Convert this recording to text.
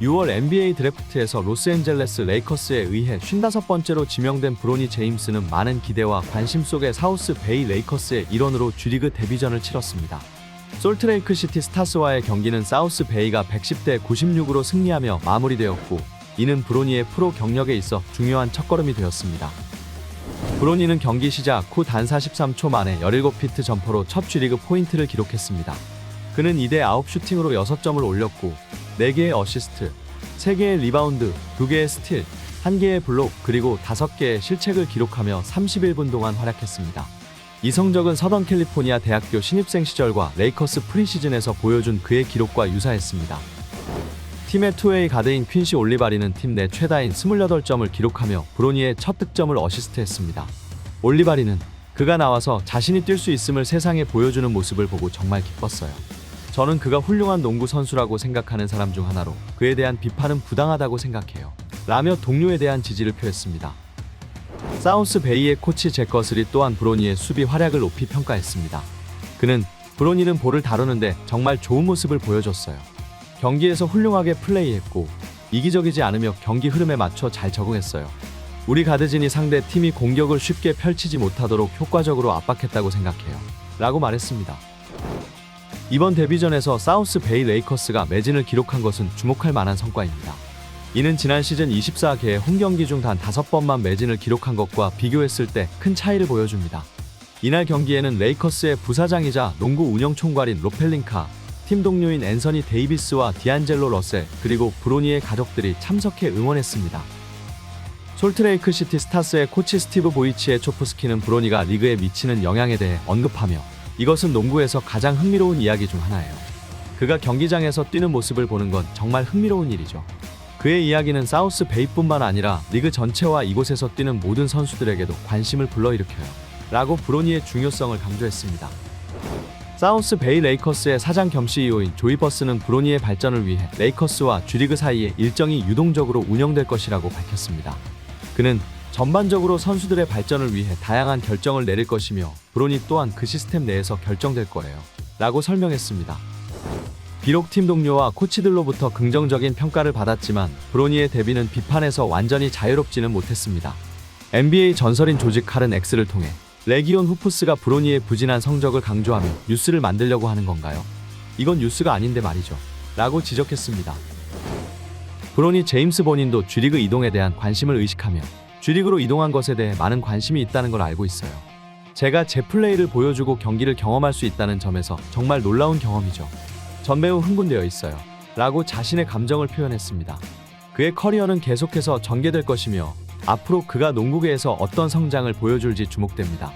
6월 NBA 드래프트에서 로스앤젤레스 레이커스에 의해 55번째로 지명된 브로니 제임스는 많은 기대와 관심 속에 사우스 베이 레이커스의 일원으로 G리그 데뷔전을 치렀습니다. 솔트레이크 시티 스타스와의 경기는 사우스 베이가 110대 96으로 승리하며 마무리되었고 이는 브로니의 프로 경력에 있어 중요한 첫걸음이 되었습니다. 브로니는 경기 시작 후 단 43초 만에 17피트 점퍼로 첫 G리그 포인트를 기록했습니다. 그는 2대 9 슈팅으로 6점을 올렸고 4개의 어시스트, 3개의 리바운드, 2개의 스틸, 1개의 블록, 그리고 5개의 실책을 기록하며 31분 동안 활약했습니다. 이 성적은 서던 캘리포니아 대학교 신입생 시절과 레이커스 프리시즌에서 보여준 그의 기록과 유사했습니다. 팀의 투웨이 가드인 퀸시 올리바리는 팀 내 최다인 28점을 기록하며 브로니의 첫 득점을 어시스트했습니다. 올리바리는 그가 나와서 자신이 뛸 수 있음을 세상에 보여주는 모습을 보고 정말 기뻤어요. 저는 그가 훌륭한 농구 선수라고 생각하는 사람 중 하나로 그에 대한 비판은 부당하다고 생각해요. 라며 동료에 대한 지지를 표했습니다. 사우스 베이의 코치 제커슬이 또한 브로니의 수비 활약을 높이 평가했습니다. 그는 브로니는 볼을 다루는데 정말 좋은 모습을 보여줬어요. 경기에서 훌륭하게 플레이했고 이기적이지 않으며 경기 흐름에 맞춰 잘 적응했어요. 우리 가드진이 상대 팀이 공격을 쉽게 펼치지 못하도록 효과적으로 압박했다고 생각해요. 라고 말했습니다. 이번 데뷔전에서 사우스 베이 레이커스가 매진을 기록한 것은 주목할 만한 성과입니다. 이는 지난 시즌 24개의 홈 경기 중 단 5번만 매진을 기록한 것과 비교했을 때 큰 차이를 보여줍니다. 이날 경기에는 레이커스의 부사장이자 농구 운영 총괄인 로펠링카, 팀 동료인 앤서니 데이비스와 디안젤로 러셀, 그리고 브로니의 가족들이 참석해 응원했습니다. 솔트레이크 시티 스타스의 코치 스티브 보이치의 초프스키는 브로니가 리그에 미치는 영향에 대해 언급하며 이것은 농구에서 가장 흥미로운 이야기 중 하나예요. 그가 경기장에서 뛰는 모습을 보는 건 정말 흥미로운 일이죠. 그의 이야기는 사우스 베이뿐만 아니라 리그 전체와 이곳에서 뛰는 모든 선수들에게도 관심을 불러일으켜요. 라고 브로니의 중요성을 강조했습니다. 사우스 베이 레이커스의 사장 겸 CEO인 조이 버스는 브로니의 발전을 위해 레이커스와 G리그 사이에 일정이 유동적으로 운영될 것이라고 밝혔습니다. 그는 전반적으로 선수들의 발전을 위해 다양한 결정을 내릴 것이며 브로니 또한 그 시스템 내에서 결정될 거예요. 라고 설명했습니다. 비록 팀 동료와 코치들로부터 긍정적인 평가를 받았지만 브로니의 데뷔는 비판에서 완전히 자유롭지는 못했습니다. NBA 전설인 조지 칼은 X를 통해 레기온 후프스가 브로니의 부진한 성적을 강조하며 뉴스를 만들려고 하는 건가요? 이건 뉴스가 아닌데 말이죠. 라고 지적했습니다. 브로니 제임스 본인도 G리그 이동에 대한 관심을 의식하며 G리그로 이동한 것에 대해 많은 관심이 있다는 걸 알고 있어요. 제가 제 플레이를 보여주고 경기를 경험할 수 있다는 점에서 정말 놀라운 경험이죠. 전 매우 흥분되어 있어요. 라고 자신의 감정을 표현했습니다. 그의 커리어는 계속해서 전개될 것이며 앞으로 그가 농구계에서 어떤 성장을 보여줄지 주목됩니다.